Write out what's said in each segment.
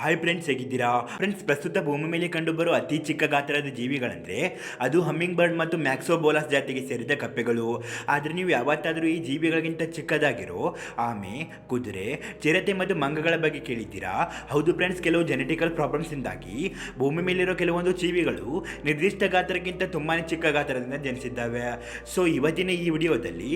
Hi friends ಹೇಗಿದ್ದೀರಾ? Friends ಪ್ರಸ್ತುತ ಭೂಮಿ ಮೇಲೆ ಕಂಡುಬರುವ ಅತಿ ಚಿಕ್ಕ ಗಾತ್ರದ ಜೀವಿಗಳಂದ್ರೆ ಅದು ಹಮ್ಮಿಂಗ್ ಬರ್ಡ್ ಮತ್ತು ಮ್ಯಾಕ್ಸೋಬೋಲಾಸ್ ಜಾತಿಗೆ ಸೇರಿದ ಕಪ್ಪೆಗಳು. ಆದರೆ ನೀವು ಯಾವತ್ತಾದರೂ ಈ ಜೀವಿಗಳಿಗಿಂತ ಚಿಕ್ಕದಾಗಿರೋ ಆಮೆ, ಕುದುರೆ, ಚಿರತೆ ಮತ್ತು ಮಂಗಗಳ ಬಗ್ಗೆ ಕೇಳಿದ್ದೀರಾ? ಹೌದು ಫ್ರೆಂಡ್ಸ್ ಕೆಲವು ಜೆನೆಟಿಕಲ್ ಪ್ರಾಬ್ಲಮ್ಸಿಂದಾಗಿ ಭೂಮಿ ಮೇಲಿರೋ ಕೆಲವೊಂದು ಜೀವಿಗಳು ನಿರ್ದಿಷ್ಟ ಗಾತ್ರಕ್ಕಿಂತ ತುಂಬಾ ಚಿಕ್ಕ ಗಾತ್ರದಿಂದ ಜನಿಸಿದ್ದಾವೆ. ಸೊ ಇವತ್ತಿನ ಈ ವಿಡಿಯೋದಲ್ಲಿ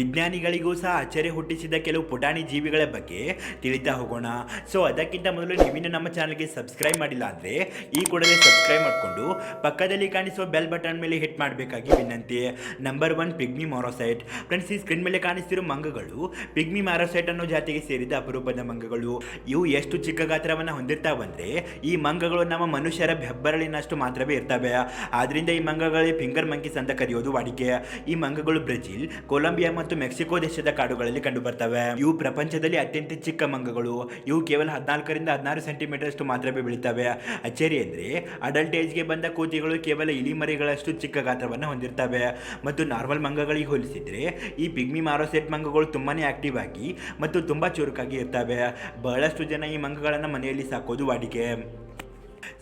ವಿಜ್ಞಾನಿಗಳಿಗೂ ಸಹ ಆಶ್ಚರ್ಯ ಹುಟ್ಟಿಸಿದ ಕೆಲವು ಪುಟಾಣಿ ಜೀವಿಗಳ ಬಗ್ಗೆ ತಿಳಿತಾ ಹೋಗೋಣ. ಸೊ ಅದಕ್ಕಿಂತ ಮೊದಲು ನೀವಿನ್ನು ನಮ್ಮ ಚಾನಲ್ಗೆ ಸಬ್ಸ್ಕ್ರೈಬ್ ಮಾಡಿಲ್ಲ ಅಂದರೆ ಈ ಕೂಡಲೇ ಸಬ್ಸ್ಕ್ರೈಬ್ ಮಾಡಿಕೊಂಡು ಪಕ್ಕದಲ್ಲಿ ಕಾಣಿಸುವ ಬೆಲ್ ಬಟನ್ ಮೇಲೆ ಹಿಟ್ ಮಾಡಬೇಕಾಗಿ ವಿನಂತಿ. Number one pygmy marmoset friends ಈ ಸ್ಕ್ರೀನ್ ಮೇಲೆ ಕಾಣಿಸ್ತಿರೋ ಮಂಗಗಳು ಪಿಗ್ಮಿ ಮಾರೋಸೈಟ್ ಅನ್ನೋ ಜಾತಿಗೆ ಸೇರಿದ ಅಪರೂಪದ ಮಂಗಗಳು. ಇವು ಎಷ್ಟು ಚಿಕ್ಕ ಗಾತ್ರವನ್ನು ಹೊಂದಿರ್ತಾವಂದ್ರೆ ಈ ಮಂಗಗಳು ನಮ್ಮ ಮನುಷ್ಯರ ಬೆಬ್ಬರಳಿನಷ್ಟು ಮಾತ್ರವೇ ಇರ್ತವೆ. ಆದ್ರಿಂದ ಈ ಮಂಗಗಳಿಗೆ ಫಿಂಗರ್ ಮಂಕೀಸ್ ಅಂತ ಕರೆಯೋದು ವಾಡಿಕೆ. ಈ ಮಂಗಗಳು ಬ್ರೆಜಿಲ್, ಕೊಲಂಬಿಯಾ ಮತ್ತು ಮೆಕ್ಸಿಕೋ ದೇಶದ ಕಾಡುಗಳಲ್ಲಿ ಕಂಡುಬರ್ತವೆ. ಇವು ಪ್ರಪಂಚದಲ್ಲಿ ಅತ್ಯಂತ ಚಿಕ್ಕ ಮಂಗಗಳು. ಇವು ಕೇವಲ ಹದಿನಾಲ್ಕರಿಂದ ಹದಿನಾರು ಸೆಂಟಿಮೀಟರ್ ಮಾತ್ರ ಮಾತ್ರವೇ ಬೆಳೀತವೆ. ಅಚ್ಚರಿ ಅಂದರೆ ಅಡಲ್ಟ್ ಏಜ್ಗೆ ಬಂದ ಕೋತಿಗಳು ಕೇವಲ ಇಲಿಮರಿಗಳಷ್ಟು ಚಿಕ್ಕ ಗಾತ್ರವನ್ನು ಹೊಂದಿರ್ತವೆ. ಮತ್ತು ನಾರ್ಮಲ್ ಮಂಗಗಳಿಗೆ ಹೋಲಿಸಿದರೆ ಈ ಪಿಗ್ಮಿ ಮಾರೋಸೆಟ್ ಮಂಗಗಳು ತುಂಬಾ ಆಕ್ಟಿವ್ ಆಗಿ ಮತ್ತು ತುಂಬ ಚುರುಕಾಗಿ ಇರ್ತವೆ. ಬಹಳಷ್ಟು ಜನ ಈ ಮಂಗಗಳನ್ನು ಮನೆಯಲ್ಲಿ ಸಾಕೋದು ವಾಡಿಕೆ.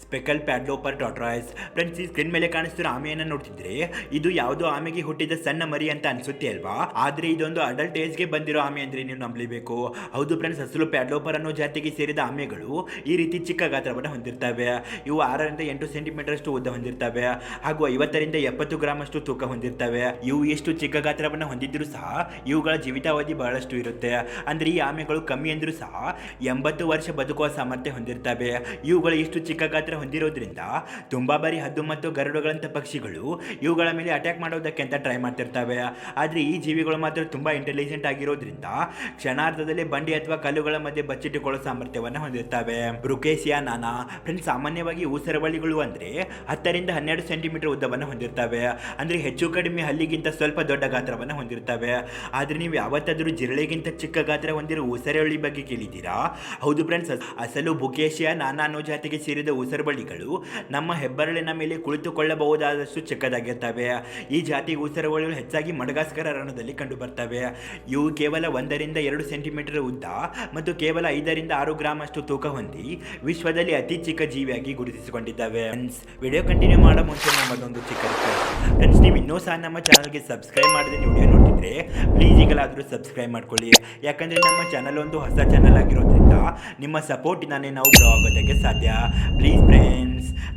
ಸ್ಪೆಕಲ್ ಪ್ಯಾಡ್ಲೋಪರ್ ಟಾಟ್ರಾಯ್ಸ್ ಫ್ರೆಂಡ್ಸ್ ಈ ಸ್ಕ್ರೀನ್ ಮೇಲೆ ಕಾಣಿಸ್ತಿರೋ ಆಮೆಯನ್ನು ನೋಡ್ತಿದ್ರೆ, ಇದು ಯಾವುದೋ ಆಮೆಗೆ ಹುಟ್ಟಿದ ಸಣ್ಣ ಮರಿ ಅಂತ ಅನ್ಸುತ್ತೆ ಅಲ್ವಾ? ಆದ್ರೆ ಇದೊಂದು ಅಡಲ್ಟ್ ಏಜ್ಗೆ ಬಂದಿರೋ ಆಮೆ ಅಂದರೆ ನೀವು ನಂಬಲೇಬೇಕು. ಹೌದು ಫ್ರೆಂಡ್ಸ್ ಹಸಲು ಪ್ಯಾಡ್ಲೋಪರ್ ಅನ್ನೋ ಜಾತಿಗೆ ಸೇರಿದ ಆಮೆಗಳು ಈ ರೀತಿ ಚಿಕ್ಕ ಗಾತ್ರವನ್ನು ಹೊಂದಿರ್ತವೆ. ಇವು ಆರರಿಂದ ಎಂಟು ಸೆಂಟಿಮೀಟರ್ ಅಷ್ಟು ಉದ್ದ ಹೊಂದಿರ್ತವೆ. ಹಾಗೂ ಐವತ್ತರಿಂದ ಎಪ್ಪತ್ತು ಗ್ರಾಮ್ ಅಷ್ಟು ತೂಕ ಹೊಂದಿರ್ತವೆ. ಇವು ಎಷ್ಟು ಚಿಕ್ಕ ಗಾತ್ರವನ್ನು ಹೊಂದಿದ್ರು ಸಹ ಇವುಗಳ ಜೀವಿತಾವಧಿ ಬಹಳಷ್ಟು ಇರುತ್ತೆ. ಅಂದ್ರೆ ಈ ಆಮೆಗಳು ಕಮ್ಮಿ ಅಂದರೂ ಸಹ ಎಂಬತ್ತು ವರ್ಷ ಬದುಕುವ ಸಾಮರ್ಥ್ಯ ಹೊಂದಿರ್ತವೆ. ಇವುಗಳು ಎಷ್ಟು ಚಿಕ್ಕ ಗಾತ್ರ ಹೊಂದಿರೋದ್ರಿಂದ ತುಂಬಾ ಬಾರಿ ಹದ್ದು ಮತ್ತು ಗರುಡುಗಳಂತ ಪಕ್ಷಿಗಳು ಇವುಗಳ ಮೇಲೆ ಅಟ್ಯಾಕ್ ಮಾಡೋದಕ್ಕೆ ಅಂತ ಟ್ರೈ ಮಾಡ್ತಿರ್ತವೆ. ಆದ್ರೆ ಈ ಜೀವಿಗಳು ಮಾತ್ರ ತುಂಬಾ ಇಂಟೆಲಿಜೆಂಟ್ ಆಗಿರೋದ್ರಿಂದ ಕ್ಷಣಾರ್ಧದಲ್ಲಿ ಬಂಡಿ ಅಥವಾ ಕಲ್ಲುಗಳ ಮಧ್ಯೆ ಬಚ್ಚಿಟ್ಟುಕೊಳ್ಳೋ ಸಾಮರ್ಥ್ಯವನ್ನು ಹೊಂದಿರ್ತವೆ. ಬ್ರುಕೇಸಿಯಾ ನಾನಾ ಫ್ರೆಂಡ್ಸ್ ಸಾಮಾನ್ಯವಾಗಿ ಊಸರವಳಿಗಳು ಅಂದ್ರೆ ಹತ್ತರಿಂದ ಹನ್ನೆರಡು ಸೆಂಟಿಮೀಟರ್ ಉದ್ದವನ್ನು ಹೊಂದಿರ್ತವೆ. ಅಂದ್ರೆ ಹೆಚ್ಚು ಕಡಿಮೆ ಹಲ್ಲಿಗಿಂತ ಸ್ವಲ್ಪ ದೊಡ್ಡ ಗಾತ್ರವನ್ನು ಹೊಂದಿರ್ತವೆ. ಆದ್ರೆ ನೀವು ಯಾವತ್ತಾದರೂ ಜಿರಳೆಗಿಂತ ಚಿಕ್ಕ ಗಾತ್ರ ಹೊಂದಿರೋ ಊಸರವಳಿ ಬಗ್ಗೆ ಕೇಳಿದ್ದೀರಾ? ಹೌದು ಫ್ರೆಂಡ್ಸ್ ಅಸಲು ಬುಕೇಶಿಯಾ ನಾನಾ ಅನ್ನೋ ಜಾತಿಗೆ ಸೇರಿದ ಊಸರವಳಿಗಳು ನಮ್ಮ ಹೆಬ್ಬರಳಿನ ಮೇಲೆ ಕುಳಿತುಕೊಳ್ಳಬಹುದಾದಷ್ಟು ಚಿಕ್ಕದಾಗಿರ್ತವೆ. ಈ ಜಾತಿ ಉಸಿರುಬಳ್ಳಿಗಳು ಹೆಚ್ಚಾಗಿ ಮಡಗಾಸ್ಕರ ರಣದಲ್ಲಿ ಕಂಡುಬರ್ತವೆ. ಇವು ಕೇವಲ ಒಂದರಿಂದ ಎರಡು ಸೆಂಟಿಮೀಟರ್ ಉದ್ದ ಮತ್ತು ಕೇವಲ ಐದರಿಂದ ಆರು ಗ್ರಾಮ್ ಅಷ್ಟು ತೂಕ ಹೊಂದಿ ವಿಶ್ವದಲ್ಲಿ ಅತಿ ಚಿಕ್ಕ ಜೀವಿಯಾಗಿ ಗುರುತಿಸಿಕೊಂಡಿದ್ದಾವೆ. ಫ್ರೆಂಡ್ಸ್ ವಿಡಿಯೋ ಕಂಟಿನ್ಯೂ ಮಾಡೋ ಮುಂಚೆ ನಮ್ಮದೊಂದು ಚಿಕ್ಕ ಫ್ರೆಂಡ್ಸ್ ನೀವು ಇನ್ನೂ ಸಹ ನಮ್ಮ ಚಾನಲ್ಗೆ ಸಬ್ಸ್ಕ್ರೈಬ್ ಮಾಡಿದ್ರೆ ವಿಡಿಯೋ ನೋಡ್ತಿದ್ರೆ ಪ್ಲೀಸ್ ಈಗಲಾದರೂ ಸಬ್ಸ್ಕ್ರೈಬ್ ಮಾಡ್ಕೊಳ್ಳಿ. ಯಾಕಂದರೆ ನಮ್ಮ ಚಾನಲ್ ಒಂದು ಹೊಸ ಚಾನಲ್ ಆಗಿರೋದ್ರಿಂದ ನಿಮ್ಮ ಸಪೋರ್ಟಿನಾನೇ ನಾವು ಗ್ರೋ ಆಗೋದಕ್ಕೆ ಸಾಧ್ಯ. ಪ್ಲೀಸ್ ಫ್ರೆಂಡ್ಸ್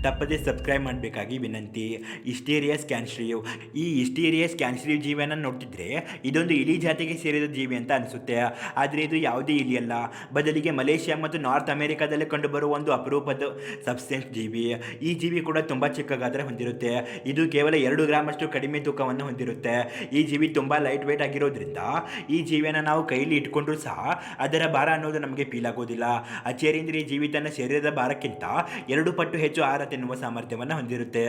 ತಪ್ಪದೆ ಸಬ್ಸ್ಕ್ರೈಬ್ ಮಾಡಬೇಕಾಗಿ ವಿನಂತಿ. ಇಸ್ಟೀರಿಯಸ್ ಕ್ಯಾನ್ಶ್ರೀವ್ ಈ ಇಸ್ಟೀರಿಯಸ್ ಕ್ಯಾನ್ಶ್ರೀವ್ ಜೀವಿಯನ್ನು ನೋಡ್ತಿದ್ರೆ ಇದೊಂದು ಇಲಿ ಜಾತಿಗೆ ಸೇರಿದ ಜೀವಿ ಅಂತ ಅನಿಸುತ್ತೆ. ಆದರೆ ಇದು ಯಾವುದೇ ಇಲಿ ಅಲ್ಲ ಬದಲಿಗೆ ಮಲೇಷ್ಯಾ ಮತ್ತು ನಾರ್ತ್ ಅಮೆರಿಕಾದಲ್ಲಿ ಕಂಡುಬರುವ ಒಂದು ಅಪರೂಪದ ಸಬ್ಸ್ಟೆನ್ಸ್ ಜೀವಿ. ಈ ಜೀವಿ ಕೂಡ ತುಂಬ ಚಿಕ್ಕ ಗಾತ್ರ ಹೊಂದಿರುತ್ತೆ. ಇದು ಕೇವಲ ಎರಡು ಗ್ರಾಮಷ್ಟು ಕಡಿಮೆ ತೂಕವನ್ನು ಹೊಂದಿರುತ್ತೆ. ಈ ಜೀವಿ ತುಂಬ ಲೈಟ್ ವೇಟ್ ಆಗಿರೋದ್ರಿಂದ ಈ ಜೀವಿಯನ್ನು ನಾವು ಕೈಲಿ ಇಟ್ಕೊಂಡ್ರೂ ಸಹ ಅದರ ಭಾರ ಅನ್ನೋದು ನಮಗೆ ಫೀಲ್ ಆಗೋದಿಲ್ಲ. ಅಚ್ಚೇರಿ ಅಂದರೆ ಈ ಜೀವಿ ತನ್ನ ಶರೀರದ ಭಾರಕ್ಕಿಂತ ಎರಡು ಪಟ್ಟು ಹೆಚ್ಚು ಆಹಾರ ತಿನ್ನುವ ಸಾಮರ್ಥ್ಯವನ್ನು ಹೊಂದಿರುತ್ತೆ.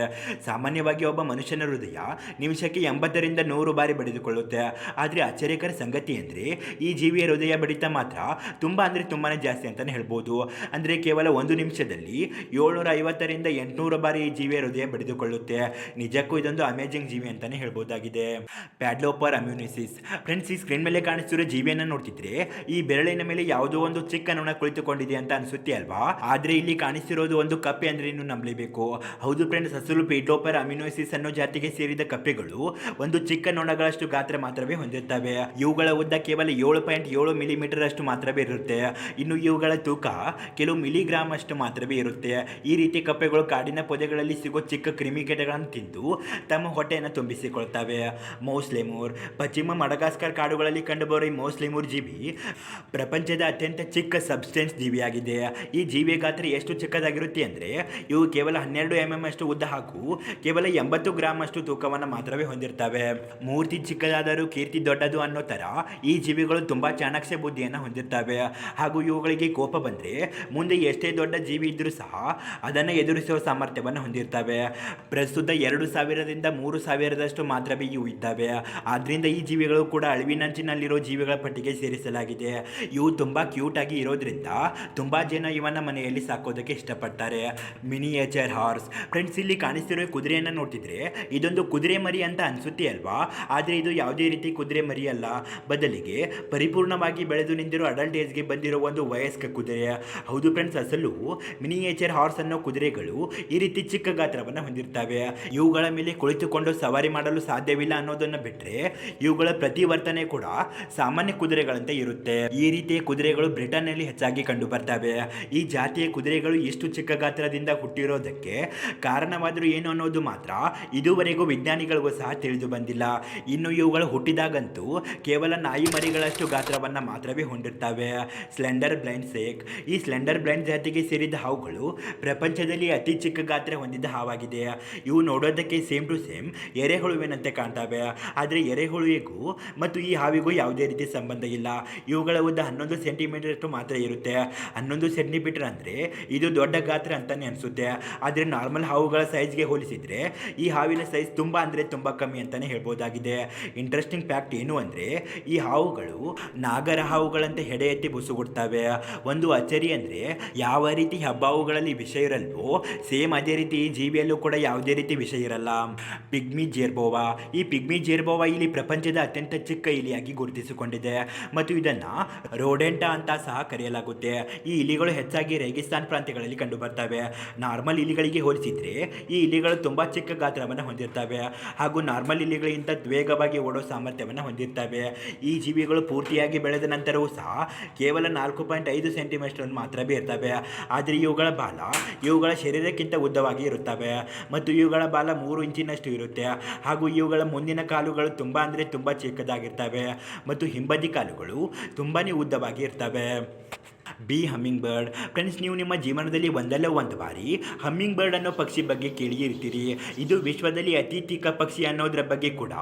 ಸಾಮಾನ್ಯವಾಗಿ ಒಬ್ಬ ಮನುಷ್ಯನ ಹೃದಯ ನಿಮಿಷಕ್ಕೆ ಎಂಬತ್ತರಿಂದ ನೂರು ಬಾರಿ ಬಡಿದುಕೊಳ್ಳುತ್ತೆ. ಆದರೆ ಆಶ್ಚರ್ಯಕರ ಸಂಗತಿ ಅಂದರೆ ಈ ಜೀವಿಯ ಹೃದಯ ಬಡಿತ ಮಾತ್ರ ತುಂಬ ಅಂದರೆ ತುಂಬಾ ಜಾಸ್ತಿ ಅಂತಲೇ ಹೇಳ್ಬೋದು. ಅಂದರೆ ಕೇವಲ ಒಂದು ನಿಮಿಷದಲ್ಲಿ ಏಳ್ನೂರ ಐವತ್ತರಿಂದ ಎಂಟುನೂರು ಬಾರಿ ಈ ಜೀವಿಯ ಹೃದಯ ಬಡಿದುಕೊಳ್ಳುತ್ತೆ. ನಿಜಕ್ಕೂ ಇದೊಂದು ಅಮೇಜಿಂಗ್ ಜೀವಿ ಅಂತಲೇ ಹೇಳ್ಬೋದಾಗಿದೆ. ಪ್ಯಾಡ್ಲೋಪರ್ ಅಮ್ಯುನಿಸಿಸ್. ಫ್ರೆಂಡ್ಸ್, ಈ ಸ್ಕ್ರೀನ್ ಮೇಲೆ ಕಾಣಿಸ್ತಿರೋ ಜೀವಿಯನ್ನು ನೋಡ್ತಿದ್ರೆ ಈ ಬೆರಳಿನ ಮೇಲೆ ಯಾವುದೋ ಒಂದು ಚಿಕ್ಕ ನೊಣ ಕುಳಿತುಕೊಂಡಿದೆ ಅಂತ ಅನಿಸುತ್ತೆ ಅಲ್ವಾ? ಆದರೆ ಇಲ್ಲಿ ಕಾಣಿಸ್ತಿರೋದು ಒಂದು ಕಪ್ಪೆ ಅಂದ್ರೆ ಇನ್ನು ನಂಬಲೇಬೇಕು ಹೌದು ಫ್ರೆಂಡ್ಸ್ ಹಸಿರು ಪೀಟೋಪರ್ ಅಮಿನೋಸಿಸ್ ಅನ್ನೋ ಜಾತಿಗೆ ಸೇರಿದ ಕಪ್ಪೆಗಳು ಒಂದು ಚಿಕ್ಕ ನೊಣಗಳಷ್ಟು ಗಾತ್ರ ಮಾತ್ರವೇ ಹೊಂದಿರ್ತವೆ ಇವುಗಳ ಉದ್ದ ಕೇವಲ ಏಳು ಪಾಯಿಂಟ್ ಏಳು ಮಿಲಿಮೀಟರ್ ಅಷ್ಟು ಮಾತ್ರವೇ ಇರುತ್ತೆ. ಇನ್ನು ಇವುಗಳ ತೂಕ ಕೆಲವು ಮಿಲಿಗ್ರಾಮ್ ಅಷ್ಟು ಮಾತ್ರವೇ ಇರುತ್ತೆ. ಈ ರೀತಿ ಕಪ್ಪೆಗಳು ಕಾಡಿನ ಪೊದೆಗಳಲ್ಲಿ ಸಿಗೋ ಚಿಕ್ಕ ಕ್ರಿಮಿಕೀಟಗಳನ್ನು ತಿಂದು ತಮ್ಮ ಹೊಟ್ಟೆಯನ್ನು ತುಂಬಿಸಿಕೊಳ್ತವೆ. ಮೌಸ್ಲೆಮೂರ್, ಪಶ್ಚಿಮ ಮಡಗಾಸ್ಕರ್ ಕಾಡುಗಳಲ್ಲಿ ಕಂಡುಬರುವ ಈ ಮೌಸ್ಲೆಮೂರ್ ಜೀವಿ ಪ್ರಪಂಚದ ಅತ್ಯಂತ ಚಿಕ್ಕ ಸಬ್ಸ್ಟೆನ್ಸ್ ಜೀವಿಯಾಗಿದೆ. ಈ ಜೀವಿಯ ಗಾತ್ರ ಎಷ್ಟು ಚಿಕ್ಕದಾಗಿರುತ್ತೆ ಅಂದರೆ ಇವು ಕೇವಲ ಹನ್ನೆರಡು ಎಂ ಎಂ ಅಷ್ಟು ಉದ್ದ ಹಾಗೂ ಕೇವಲ ಎಂಬತ್ತು ಗ್ರಾಮ್ ಅಷ್ಟು ತೂಕವನ್ನು ಮಾತ್ರವೇ ಹೊಂದಿರ್ತವೆ. ಮೂರ್ತಿ ಚಿಕ್ಕದಾದರೂ ಕೀರ್ತಿ ದೊಡ್ಡದು ಅನ್ನೋ ಥರ ಈ ಜೀವಿಗಳು ತುಂಬ ಚಾಣಾಕ್ಷ ಬುದ್ಧಿಯನ್ನು ಹೊಂದಿರ್ತವೆ. ಹಾಗೂ ಇವುಗಳಿಗೆ ಕೋಪ ಬಂದರೆ ಮುಂದೆ ಎಷ್ಟೇ ದೊಡ್ಡ ಜೀವಿ ಇದ್ದರೂ ಸಹ ಅದನ್ನು ಎದುರಿಸುವ ಸಾಮರ್ಥ್ಯವನ್ನು ಹೊಂದಿರ್ತವೆ. ಪ್ರಸ್ತುತ ಎರಡು ಸಾವಿರದಿಂದ ಮೂರು ಸಾವಿರದಷ್ಟು ಮಾತ್ರವೇ ಇವು ಇದ್ದಾವೆ. ಆದ್ದರಿಂದ ಈ ಜೀವಿಗಳು ಕೂಡ ಅಳಿವಿನಂಚಿನಲ್ಲಿರೋ ಜೀವಿಗಳ ಪಟ್ಟಿಗೆ ಸೇರಿಸಲಾಗಿದೆ. ಇವು ತುಂಬ ಕ್ಯೂಟ್ ಆಗಿ ಇರೋದ್ರಿಂದ ತುಂಬ ಜನ ಇವನ್ನ ಮನೆಯಲ್ಲಿ ಸಾಕೋದಕ್ಕೆ ಇಷ್ಟಪಡ್ತಾರೆ. ಮಿನಿಯೇಚರ್ ಹಾರ್ಸ್ ಫ್ರೆಂಡ್ಸ್ ಇಲ್ಲಿ ಕಾಣಿಸ್ತಿರೋ ಕುದುರೆಯನ್ನು ನೋಡ್ತಿದ್ರೆ ಇದೊಂದು ಕುದುರೆ ಮರಿ ಅಂತ ಅನಿಸುತ್ತೆ ಅಲ್ವಾ? ಆದರೆ ಇದು ಯಾವುದೇ ರೀತಿ ಕುದುರೆ ಮರಿ ಅಲ್ಲ. ಬದಲಿಗೆ ಪರಿಪೂರ್ಣವಾಗಿ ಬೆಳೆದು ನಿಂತಿರೋ ಅಡಲ್ಟ್ ಏಜ್ಗೆ ಬಂದಿರೋ ಒಂದು ವಯಸ್ಕ ಕುದುರೆ. ಹೌದು ಫ್ರೆಂಡ್ಸ್ ಅಸಲು ಮಿನಿಯೇಚರ್ ಹಾರ್ಸ್ ಅನ್ನೋ ಕುದುರೆಗಳು ಈ ರೀತಿ ಚಿಕ್ಕ ಗಾತ್ರವನ್ನು ಹೊಂದಿರ್ತವೆ. ಇವುಗಳ ಮೇಲೆ ಕುಳಿತುಕೊಂಡು ಸವಾರಿ ಮಾಡಲು ಸಾಧ್ಯವಿಲ್ಲ ಅನ್ನೋದನ್ನು ಬಿಟ್ಟರೆ ಇವುಗಳ ಪ್ರತಿವರ್ತನೆ ಕೂಡ ಸಾಮಾನ್ಯ ಕುದುರೆಗಳಂತೆ ಇರುತ್ತೆ. ಈ ರೀತಿಯ ಕುದುರೆಗಳು ಬ್ರಿಟನ್ನಲ್ಲಿ ಹೆಚ್ಚಾಗಿ ಕಂಡು ಬರ್ತವೆ. ಈ ಜಾತಿಯ ಕುದುರೆಗಳು ಎಷ್ಟು ಚಿಕ್ಕ ಗಾತ್ರದಿಂದ ಹುಟ್ಟಿರೋದಕ್ಕೆ ಕಾರಣವಾದರೂ ಏನು ಅನ್ನೋದು ಮಾತ್ರ ಇದುವರೆಗೂ ವಿಜ್ಞಾನಿಗಳಿಗೂ ಸಹ ತಿಳಿದು ಬಂದಿಲ್ಲ. ಇನ್ನು ಇವುಗಳು ಹುಟ್ಟಿದಾಗಂತೂ ಕೇವಲ ನಾಯಿ ಮರಿಗಳಷ್ಟು ಗಾತ್ರವನ್ನು ಮಾತ್ರವೇ ಹೊಂದಿರ್ತವೆ. ಸ್ಲೆಂಡರ್ ಬ್ಲೈಂಡ್ ಸೇಕ್ ಈ ಸ್ಲೆಂಡರ್ ಬ್ಲೈಂಡ್ ಜಾತಿಗೆ ಸೇರಿದ ಹಾವುಗಳು ಪ್ರಪಂಚದಲ್ಲಿ ಅತಿ ಚಿಕ್ಕ ಗಾತ್ರ ಹೊಂದಿದ ಹಾವಾಗಿದೆ. ಇವು ನೋಡೋದಕ್ಕೆ ಸೇಮ್ ಟು ಸೇಮ್ ಎರೆಹುಳುವಿನಂತೆ ಕಾಣ್ತವೆ. ಆದರೆ ಎರೆಹುಳುವಿಗೂ ಮತ್ತು ಈ ಹಾವಿಗೂ ಯಾವುದೇ ರೀತಿ ಸಂಬಂಧ ಇಲ್ಲ. ಇವುಗಳ ಉದ್ದ ಹನ್ನೊಂದು ಸೆಂಟಿಮೀಟರ್ ಮಾತ್ರ ಇರುತ್ತೆ. ಹನ್ನೊಂದು ಸೆಂಟಿಮೀಟರ್ ಅಂದರೆ ಇದು ದೊಡ್ಡ ಗಾತ್ರ ಅಂತಲೇ ಅನಿಸುತ್ತೆ. ಆದರೆ ನಾರ್ಮಲ್ ಹಾವುಗಳ ಸೈಜ್ಗೆ ಹೋಲಿಸಿದರೆ ಈ ಹಾವಿನ ಸೈಜ್ ತುಂಬ ಅಂದರೆ ತುಂಬ ಕಮ್ಮಿ ಅಂತಲೇ ಹೇಳ್ಬೋದಾಗಿದೆ. ಇಂಟ್ರೆಸ್ಟಿಂಗ್ ಫ್ಯಾಕ್ಟ್ ಏನು ಅಂದರೆ ಈ ಹಾವುಗಳು ನಾಗರ ಹಾವುಗಳಂತೆ ಹೆಡೆ ಎತ್ತಿ ಬುಸುಗುಡ್ತವೆ. ಒಂದು ಅಚ್ಚರಿ ಅಂದರೆ ಯಾವ ರೀತಿ ಹಬ್ಬಾವುಗಳಲ್ಲಿ ವಿಷ ಇರಲ್ವೋ ಸೇಮ್ ಅದೇ ರೀತಿ ಈ ಜೀವಿಯಲ್ಲೂ ಕೂಡ ಯಾವುದೇ ರೀತಿ ವಿಷ ಇರಲ್ಲ. Pygmy jerboa. ಈ ಪಿಗ್ಮಿ ಜೇರ್ಬೋವಾ ಇಲ್ಲಿ ಪ್ರಪಂಚದ ಅತ್ಯಂತ ಚಿಕ್ಕ ಇಲಿಯಾಗಿ ಗುರುತಿಸಿಕೊಂಡಿದೆ. ಮತ್ತು ಇದನ್ನು ರೋಡೆಂಟಾ ಅಂತ ಸಹ ಕರೆಯಲಾಗುತ್ತೆ. ಈ ಇಲಿಗಳು ಹೆಚ್ಚಾಗಿ ರೇಗಿಸ್ತಾನ್ ಪ್ರಾಂತ್ಯಗಳಲ್ಲಿ ಕಂಡು ಬರ್ತವೆ ನಾರ್ಮಲ್ ಇಲಿಗಳಿಗೆ ಹೋಲಿಸಿದರೆ ಈ ಇಲಿಗಳು ತುಂಬ ಚಿಕ್ಕ ಗಾತ್ರವನ್ನು ಹೊಂದಿರ್ತವೆ. ಹಾಗೂ ನಾರ್ಮಲ್ ಇಲಿಗಳಿಗಿಂತ ವೇಗವಾಗಿ ಓಡೋ ಸಾಮರ್ಥ್ಯವನ್ನು ಹೊಂದಿರ್ತವೆ. ಈ ಜೀವಿಗಳು ಪೂರ್ತಿಯಾಗಿ ಬೆಳೆದ ನಂತರವೂ ಸಹ ಕೇವಲ ನಾಲ್ಕು ಪಾಯಿಂಟ್ ಐದು ಸೆಂಟಿಮೀಟರ್ ಮಾತ್ರವೇ ಇರ್ತವೆ ಆದರೆ ಇವುಗಳ ಬಾಲ ಇವುಗಳ ಶರೀರಕ್ಕಿಂತ ಉದ್ದವಾಗಿ ಇರುತ್ತವೆ. ಮತ್ತು ಇವುಗಳ ಬಾಲ ಮೂರು ಇಂಚಿನಷ್ಟು ಇರುತ್ತೆ. ಹಾಗೂ ಇವುಗಳ ಮುಂದಿನ ಕಾಲುಗಳು ತುಂಬ ಅಂದರೆ ತುಂಬ ಚಿಕ್ಕದಾಗಿರ್ತವೆ. ಮತ್ತು ಹಿಂಬದಿ ಕಾಲುಗಳು ತುಂಬಾ ಉದ್ದವಾಗಿ ಇರ್ತವೆ. ಬಿ ಹಮ್ಮಿಂಗ್ ಬರ್ಡ್ ಫ್ರೆಂಡ್ಸ್, ನೀವು ನಿಮ್ಮ ಜೀವನದಲ್ಲಿ ಒಂದಲ್ಲ ಒಂದು ಬಾರಿ ಹಮ್ಮಿಂಗ್ ಬರ್ಡ್ ಅನ್ನೋ ಪಕ್ಷಿ ಬಗ್ಗೆ ಕೇಳಿರ್ತೀರಿ ಇದು ವಿಶ್ವದಲ್ಲಿ ಅತಿ ಚಿಕ್ಕ ಪಕ್ಷಿ ಅನ್ನೋದ್ರ ಬಗ್ಗೆ ಕೂಡ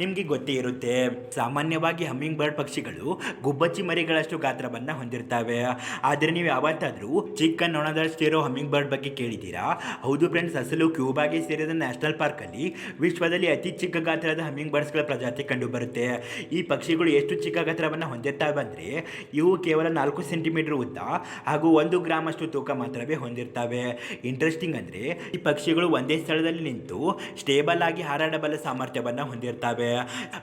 ನಿಮಗೆ ಗೊತ್ತೇ ಇರುತ್ತೆ. ಸಾಮಾನ್ಯವಾಗಿ ಹಮ್ಮಿಂಗ್ ಬರ್ಡ್ ಪಕ್ಷಿಗಳು ಗುಬ್ಬಚ್ಚಿ ಮರಿಗಳಷ್ಟು ಗಾತ್ರವನ್ನು ಹೊಂದಿರ್ತವೆ. ಆದರೆ ನೀವು ಯಾವತ್ತಾದರೂ ಚಿಕ್ಕ ನೊಣದಷ್ಟಿರೋ ಹಮ್ಮಿಂಗ್ ಬರ್ಡ್ ಬಗ್ಗೆ ಕೇಳಿದ್ದೀರಾ? ಹೌದು ಫ್ರೆಂಡ್ಸ್, ಅಸಲು ಕ್ಯೂಬಾಗೆ ಸೇರಿದ ನ್ಯಾಷನಲ್ ಪಾರ್ಕಲ್ಲಿ ವಿಶ್ವದಲ್ಲಿ ಅತಿ ಚಿಕ್ಕ ಗಾತ್ರದ ಹಮ್ಮಿಂಗ್ ಬರ್ಡ್ಸ್ಗಳ ಪ್ರಜಾತಿ ಕಂಡುಬರುತ್ತೆ. ಈ ಪಕ್ಷಿಗಳು ಎಷ್ಟು ಚಿಕ್ಕ ಗಾತ್ರವನ್ನು ಹೊಂದಿರ್ತಾವೆ ಅಂದರೆ ಇವು ಕೇವಲ ನಾಲ್ಕು ಸೆಂಟಿಮೀಟರ್ ಉದ್ದ ಹಾಗೂ ಒಂದು ಗ್ರಾಮ್ ಅಷ್ಟು ತೂಕ ಮಾತ್ರವೇ ಹೊಂದಿರ್ತವೆ. ಇಂಟ್ರೆಸ್ಟಿಂಗ್ ಅಂದರೆ ಈ ಪಕ್ಷಿಗಳು ಒಂದೇ ಸ್ಥಳದಲ್ಲಿ ನಿಂತು ಸ್ಟೇಬಲ್ ಆಗಿ ಹಾರಾಡಬಲ್ಲ ಸಾಮರ್ಥ್ಯವನ್ನು ಹೊಂದಿರ್ತವೆ.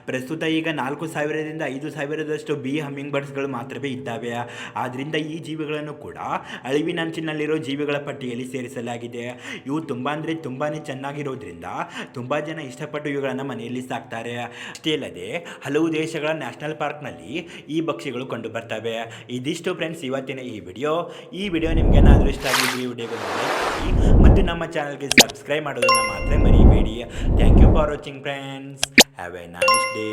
ಪ್ರಸ್ತುತ ಈಗ ನಾಲ್ಕು ಸಾವಿರದಿಂದ ಐದು ಸಾವಿರದಷ್ಟು ಬಿ ಹಮ್ಮಿಂಗ್ ಬರ್ಡ್ಸ್ಗಳು ಮಾತ್ರವೇ ಇದ್ದಾವೆ. ಆದ್ದರಿಂದ ಈ ಜೀವಿಗಳನ್ನು ಕೂಡ ಅಳಿವಿನಂಚಿನಲ್ಲಿರೋ ಜೀವಿಗಳ ಪಟ್ಟಿಯಲ್ಲಿ ಸೇರಿಸಲಾಗಿದೆ. ಇವು ತುಂಬ ಅಂದರೆ ತುಂಬಾ ಚೆನ್ನಾಗಿರೋದ್ರಿಂದ ತುಂಬ ಜನ ಇಷ್ಟಪಟ್ಟು ಇವುಗಳನ್ನು ಮನೆಯಲ್ಲಿ ಸಾಕ್ತಾರೆ. ಅಷ್ಟೇ ಅಲ್ಲದೆ ಹಲವು ದೇಶಗಳ ನ್ಯಾಷನಲ್ ಪಾರ್ಕ್ನಲ್ಲಿ ಈ ಪಕ್ಷಿಗಳು ಕಂಡು ಬರ್ತವೆ. ಇದಿಷ್ಟು ಫ್ರೆಂಡ್ಸ್ ಇವತ್ತಿನ ಈ ವಿಡಿಯೋ. ಈ ವಿಡಿಯೋ ನಿಮ್ಗೆ ಏನಾದರೂ ಇಷ್ಟ ಆಗಿದ್ರೆ ಈ ವಿಡಿಯೋಗೆ ಮತ್ತು ನಮ್ಮ ಚಾನಲ್ಗೆ ಸಬ್ಸ್ಕ್ರೈಬ್ ಮಾಡೋದನ್ನು ಮಾತ್ರ ಮರಿಬೇಡಿ. Thank you for watching friends have a nice day